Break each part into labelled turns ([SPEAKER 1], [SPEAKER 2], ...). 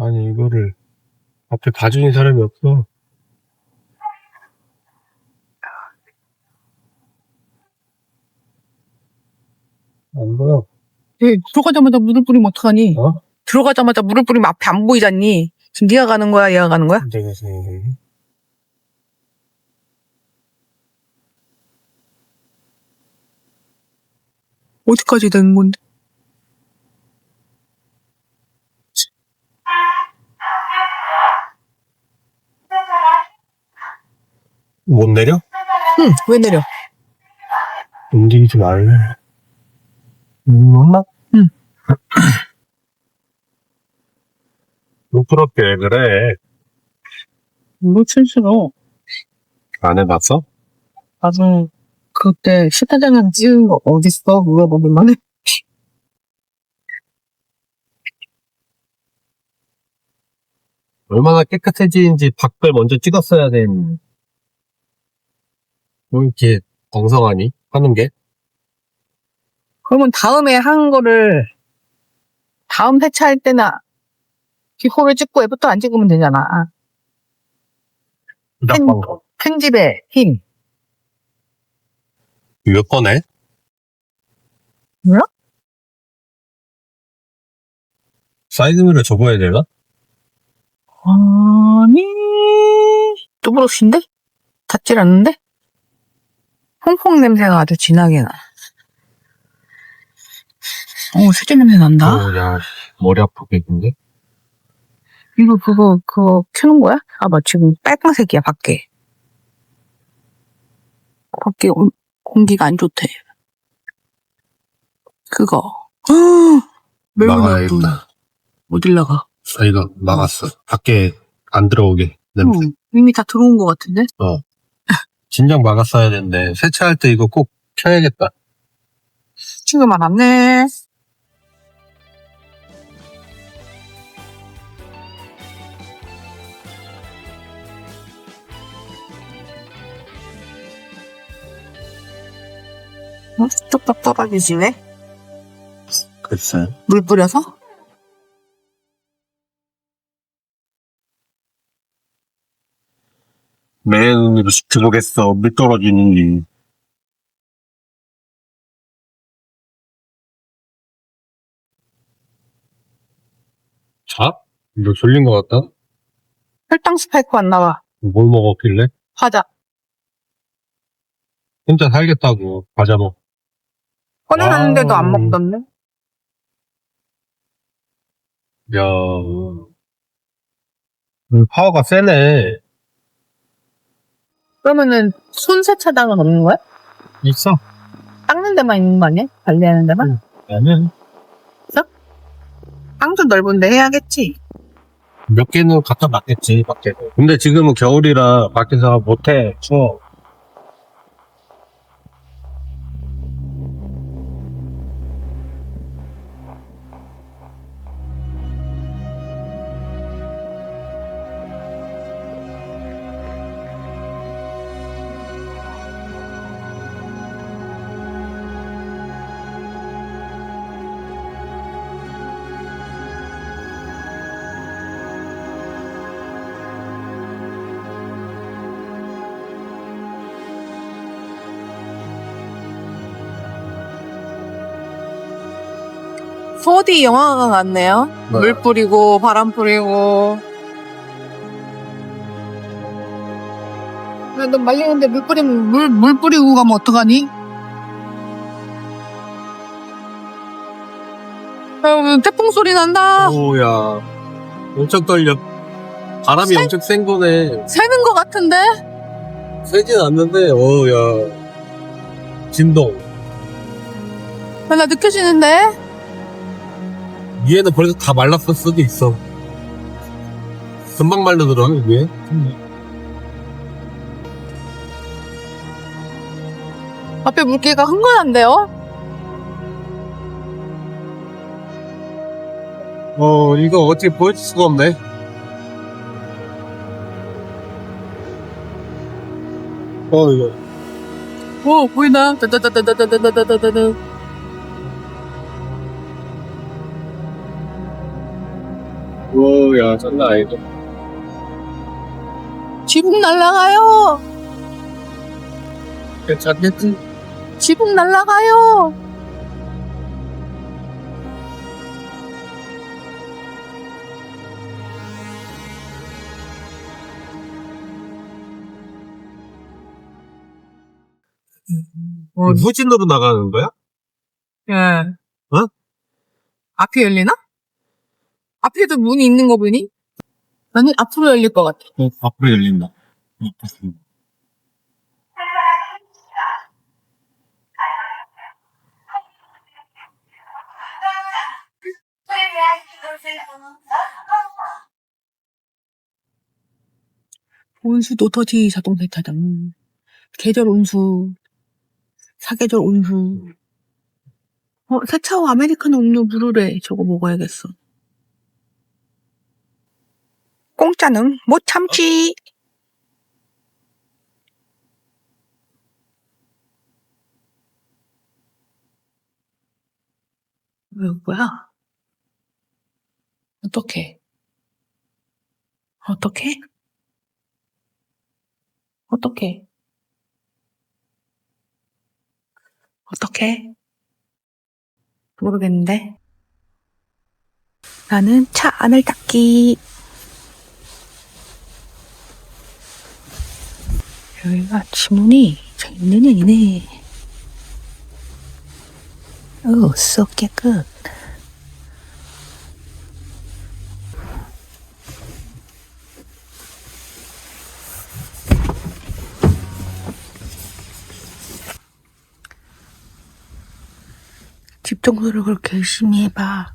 [SPEAKER 1] 아니, 이거를 앞에 봐주는 사람이 없어. 안 보여.
[SPEAKER 2] 예, 들어가자마자 물을 뿌리면 어떡하니?
[SPEAKER 1] 어?
[SPEAKER 2] 들어가자마자 물을 뿌리면 앞에 안 보이잖니. 지금 네가 가는 거야, 얘가 가는 거야?
[SPEAKER 1] 이제 가서
[SPEAKER 2] 어디까지 된 건데?
[SPEAKER 1] 못 내려?
[SPEAKER 2] 응, 왜 내려?
[SPEAKER 1] 움직이지 말래. 음, 엄마?
[SPEAKER 2] 응.
[SPEAKER 1] 부끄럽게 왜 그래?
[SPEAKER 2] 놓칠 싫어.
[SPEAKER 1] 안 해봤어?
[SPEAKER 2] 나도 그때 시타장은 찍은 거 어딨어? 물어보기만 해.
[SPEAKER 1] 얼마나 깨끗해지는지 밖을 먼저 찍었어야 돼. 뭐 이렇게 엉성하니? 하는 게?
[SPEAKER 2] 그러면 다음에 한 거를 다음 세차할 때나 비포를 찍고 애부터 안 찍으면 되잖아. 팬,
[SPEAKER 1] 거.
[SPEAKER 2] 편집의 힘.
[SPEAKER 1] 몇 번에?
[SPEAKER 2] 몰라?
[SPEAKER 1] 사이드미러 접어야 되나?
[SPEAKER 2] 아니, 또 브러쉬인데? 닿질 않는데? 퐁퐁 냄새가 아주 진하게 나. 어, 세제 냄새 난다.
[SPEAKER 1] 어, 야, 씨, 머리 아프겠는데?
[SPEAKER 2] 이거 그거 그거 켜는 거야? 아, 봐 지금 빨강색이야 밖에. 밖에 온- 공기가 안 좋대. 그거. 나쁜.
[SPEAKER 1] 막아야겠다.
[SPEAKER 2] 어딜 나가?
[SPEAKER 1] 아, 이거 막았어. 밖에 안 들어오게. 냄새.
[SPEAKER 2] 응, 이미 다 들어온 것 같은데?
[SPEAKER 1] 진작 막았어야 되는데, 세차할 때 이거 꼭 켜야겠다.
[SPEAKER 2] 안 왔네. 어? 뚝뚝 떨어지지 왜?
[SPEAKER 1] 글쎄.
[SPEAKER 2] 물 뿌려서?
[SPEAKER 1] 내 눈으로 지켜보겠어. 물 떨어지는지. 자? 너 졸린 것 같다?
[SPEAKER 2] 혈당 스파이크 안 나와.
[SPEAKER 1] 뭘 먹었길래?
[SPEAKER 2] 과자.
[SPEAKER 1] 혼자 살겠다고. 과자 먹.
[SPEAKER 2] 꺼내놨는데도 안
[SPEAKER 1] 와우.
[SPEAKER 2] 먹던데?
[SPEAKER 1] 야. 음, 파워가 세네.
[SPEAKER 2] 그러면은 손 세차장은 없는 거야?
[SPEAKER 1] 있어.
[SPEAKER 2] 닦는 데만 있는 거 아니야? 관리하는 데만?
[SPEAKER 1] 나는
[SPEAKER 2] 땅도 넓은데 해야겠지.
[SPEAKER 1] 몇 개는 갖다 놨겠지, 밖에. 근데 지금은 겨울이라 밖에서 못해. 추워.
[SPEAKER 2] 소디 영화가 같네요.
[SPEAKER 1] 네.
[SPEAKER 2] 물 뿌리고 바람 뿌리고. 너 말리는데 물 뿌리면 물, 물 뿌리고 가면 어떡하니? 아, 태풍 소리 난다.
[SPEAKER 1] 오야. 엄청 떨려. 바람이
[SPEAKER 2] 세-
[SPEAKER 1] 엄청 센 거네.
[SPEAKER 2] 새는 것 같은데?
[SPEAKER 1] 세진 않는데, 오야. 진동.
[SPEAKER 2] 아, 나 느껴지는데?
[SPEAKER 1] 위에는 벌써 다 말랐을 수도 있어. 금방 말르더라, 위에.
[SPEAKER 2] 앞에 물기가 흥건한데요?
[SPEAKER 1] 어, 이거 어떻게 보여줄 수가 없네. 어, 이거.
[SPEAKER 2] 오, 보인다. 따따따따따따따따따따.
[SPEAKER 1] 오야 장난 아니다
[SPEAKER 2] 지붕 날아가요.
[SPEAKER 1] 괜찮겠지?
[SPEAKER 2] 지붕 날아가요.
[SPEAKER 1] 어, 후진으로 나가는 거야?
[SPEAKER 2] 예.
[SPEAKER 1] 어?
[SPEAKER 2] 앞이 열리나? 앞에도 문이 있는 거 보니? 나는 앞으로 열릴 것 같아.
[SPEAKER 1] 어, 앞으로 열린다
[SPEAKER 2] 온수 노터지 자동 세차장. 계절 온수. 사계절 온수. 어, 세차 후 아메리카노 음료 무료래. 저거 먹어야겠어. 공짜는 못 참지. 왜 뭐야? 어떡해? 어떡해? 어떡해? 어떡해? 모르겠는데. 나는 차 안을 닦기. 여기가 지문이 잘 있는 애이네. 오, 쏙 깨끗. 집 청소를 그렇게 열심히 해봐.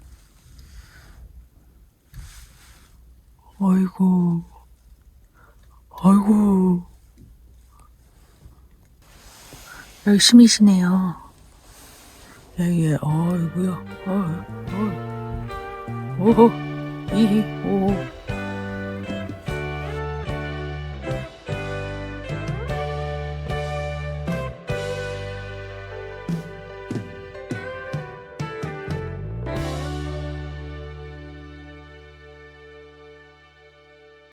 [SPEAKER 2] 아이고, 아이고. 열심히시네요. 예, 예, 아이고야, 어, 어, 오, 이, 오.